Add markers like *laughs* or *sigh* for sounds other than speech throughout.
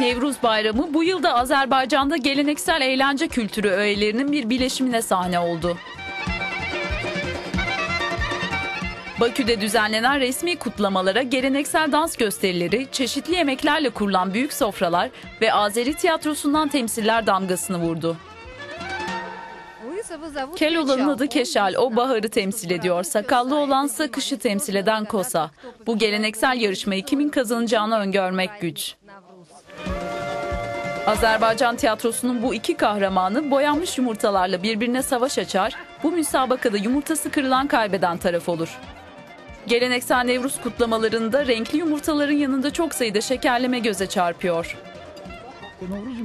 Nevruz Bayramı bu yılda Azerbaycan'da geleneksel eğlence kültürü öğelerinin bir bileşimine sahne oldu. Bakü'de düzenlenen resmi kutlamalara geleneksel dans gösterileri, çeşitli yemeklerle kurulan büyük sofralar ve Azeri tiyatrosundan temsiller damgasını vurdu. Keloğlan'ın adı Keşal, o baharı temsil ediyor. Sakallı olansa kışı temsil eden Kosa. Bu geleneksel yarışmayı kimin kazanacağını öngörmek güç. Azerbaycan tiyatrosunun bu iki kahramanı boyanmış yumurtalarla birbirine savaş açar, bu müsabakada yumurtası kırılan kaybeden taraf olur. Geleneksel Nevruz kutlamalarında renkli yumurtaların yanında çok sayıda şekerleme göze çarpıyor.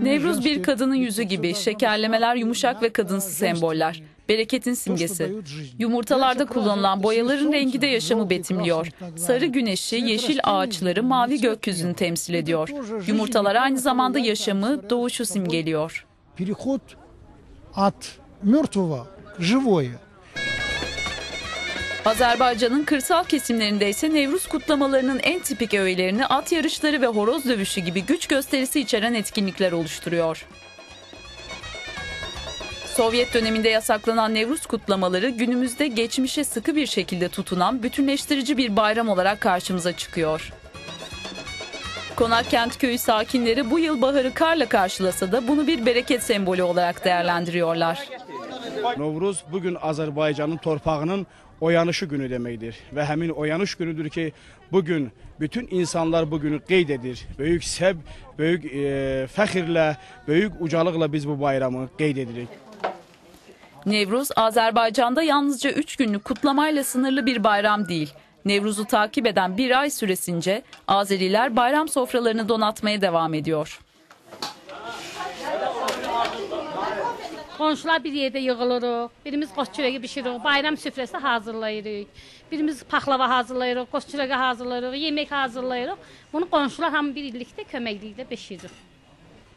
Nevruz bir kadının yüzü gibi, şekerlemeler yumuşak ve kadınsı semboller Bereketin simgesi. Yumurtalarda kullanılan boyaların rengi de yaşamı betimliyor. Sarı güneşi, yeşil ağaçları, mavi gökyüzünü temsil ediyor. Yumurtalar aynı zamanda yaşamı, doğuşu simgeliyor. переход от мертвого к живое. Azerbaycan'ın kırsal kesimlerinde ise Nevruz kutlamalarının en tipik öğelerini at yarışları ve horoz dövüşü gibi güç gösterisi içeren etkinlikler oluşturuyor. Sovyet döneminde yasaklanan Nevruz kutlamaları günümüzde geçmişe sıkı bir şekilde tutunan bütünleştirici bir bayram olarak karşımıza çıkıyor. Konakkent köyü sakinleri bu yıl baharı karla karşılasa da bunu bir bereket sembolü olarak değerlendiriyorlar. Novruz bugün Azərbaycanın torpağının oyanışı günü deməkdir və həmin oyanış günüdür ki, bugün bütün insanlar bu günü qeyd edir. Böyük səb, böyük e, fəxrlə, böyük ucalıqla biz bu bayramı qeyd edirik. Nevruz, Azerbaycan'da yalnızca 3 günlük kutlamayla sınırlı bir bayram değil. Nevruz'u takip eden bir ay süresince Azeriler bayram sofralarını donatmaya devam ediyor. Qonşular bir yerdə yığılırıq. Birimiz qoç çörəyi bişiririk, bayram süfrəsi hazırlayırıq. Birimiz paxlava hazırlayırıq, qoç çörəyi hazırlayırıq, yemək hazırlayırıq. Bunu qonşular hamı birlikdə köməkliklə bişiririk.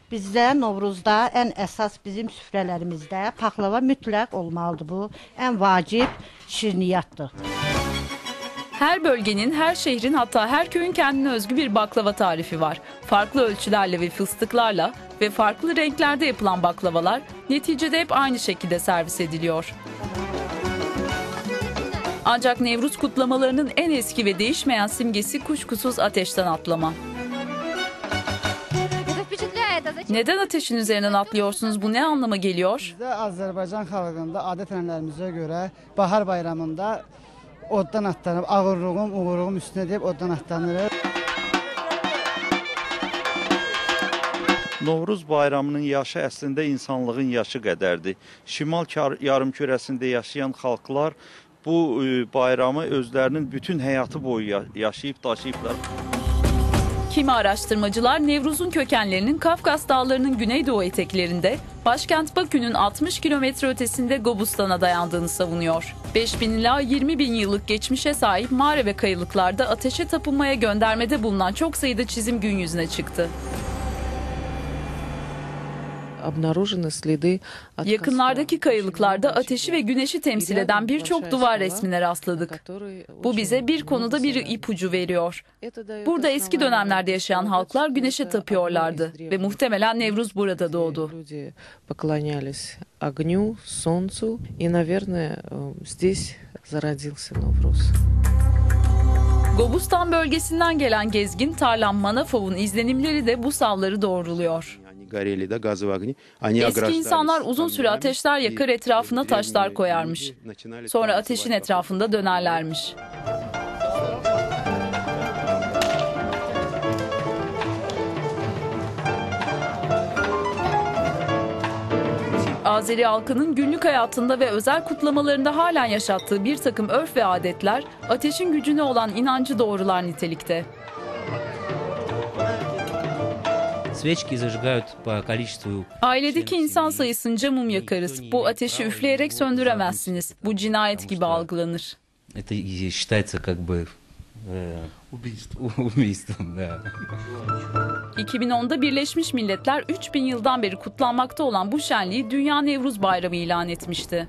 Bizdə Novruzda ən əsas bizim süfrələrimizdə paxlava mütləq olmalıdır bu. Ən vacib şirniyyatdır. Her bölgenin, her şehrin hatta her köyün kendine özgü bir baklava tarifi var. Farklı ölçülerle ve fıstıklarla ve farklı renklerde yapılan baklavalar neticede hep aynı şekilde servis ediliyor. Ancak Nevruz kutlamalarının en eski ve değişmeyen simgesi kuşkusuz ateşten atlama. Neden ateşin üzerinden atlıyorsunuz? Bu ne anlama geliyor? Bizdə Azərbaycan xalqında adət-ənənələrimizə görə bahar bayramında oddan atlanıb ağırlığım, uğurluğum üstünə deyib oddan atlanırıq. Novruz bayramının yaşı əslində insanlığın yaşı qədərdir. Şimal yarımkürəsində yaşayan xalqlar bu e, bayramı özlərinin bütün həyatı boyu ya- yaşayıb daşıyıblar. Kimi araştırmacılar Nevruz'un kökenlerinin Kafkas Dağları'nın güneydoğu eteklerinde, başkent Bakü'nün 60 kilometre ötesinde Gobustan'a dayandığını savunuyor. 5000 ila 20 bin yıllık geçmişe sahip mağara ve kayalıklarda ateşe tapınmaya göndermede bulunan çok sayıda çizim gün yüzüne çıktı. обнаружены следы от Yakınlardaki костра. kayalıklarda Очень ateşi ve много güneşi temsil И eden рядом birçok большая duvar скала, resmine rastladık. который Bu очень bize bir много konuda bir заряда. ipucu veriyor. Это дает Burada eski основание dönemlerde yaşayan предполагать, halklar что güneşe это tapıyorlardı одно из ve древних muhtemelen Nevruz burada где doğdu. Люди поклонялись огню, солнцу, и, наверное, э, здесь зародился Новруз. Gobustan bölgesinden gelen gezgin Tarlan Manafov'un izlenimleri de bu savları doğruluyor. Eski insanlar uzun süre ateşler yakar etrafına taşlar koyarmış. Sonra ateşin etrafında dönerlermiş. Azeri halkının günlük hayatında ve özel kutlamalarında halen yaşattığı bir takım örf ve adetler ateşin gücüne olan inancı doğrular nitelikte. Свечки зажигают по количеству Ailedeki insan sayısınca mum yakarız. Bu ateşi üfleyerek söndüremezsiniz. Bu cinayet gibi algılanır. Это и считается как бы э, убийством, *laughs* да. 2010'da Birleşmiş Milletler 3000 yıldan beri kutlanmakta olan bu şenliği Dünya Nevruz Bayramı ilan etmişti.